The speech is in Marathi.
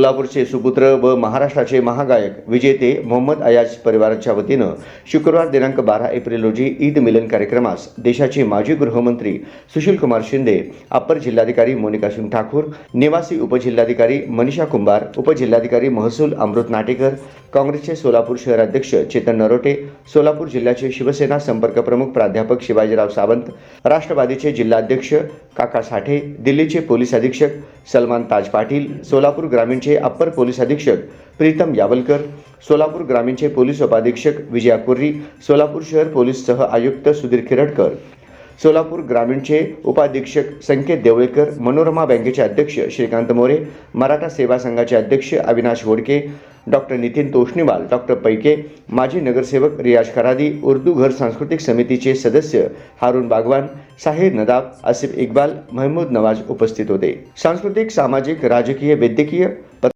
कोल्हापूरचे सुपुत्र व महाराष्ट्राचे महागायक विजेते मोहम्मद अयाज परिवाराच्या वतीनं शुक्रवार दिनांक बारा एप्रिल रोजी ईद मिलन कार्यक्रमास देशाचे माजी गृहमंत्री सुशीलकुमार शिंदे अप्पर जिल्हाधिकारी मोनिका सिंग ठाकूर निवासी उपजिल्हाधिकारी मनीषा कुंभार उपजिल्हाधिकारी महसूल अमृत नाटेकर काँग्रेसचे सोलापूर शहराध्यक्ष चेतन नरोटे सोलापूर जिल्ह्याचे शिवसेना संपर्क प्रमुख प्राध्यापक शिवाजीराव सावंत राष्ट्रवादीचे जिल्हाध्यक्ष काका साठे दिल्लीचे पोलीस अधीक्षक सलमान ताज पाटील सोलापूर ग्रामीणचे अप्पर पोलीस अधीक्षक प्रीतम यावलकर सोलापूर ग्रामीणचे पोलीस उपाधीक्षक विजया कुर्री सोलापूर शहर पोलीस सह आयुक्त सुधीर खिरडकर सोलापूर ग्रामीणचे उपाधीक्षक संकेत देवळेकर मनोरमा बँकेचे अध्यक्ष श्रीकांत मोरे मराठा सेवा संघाचे अध्यक्ष अविनाश होडके डॉक्टर नितीन तोष्णीवाल डॉक्टर पैके माजी नगरसेवक रियाज खरादी उर्दू घर सांस्कृतिक समितीचे सदस्य हारून बागवान साहिर नदाब आसिफ इक्बाल महमूद नवाज उपस्थित होते. सांस्कृतिक सामाजिक राजकीय वैद्यकीय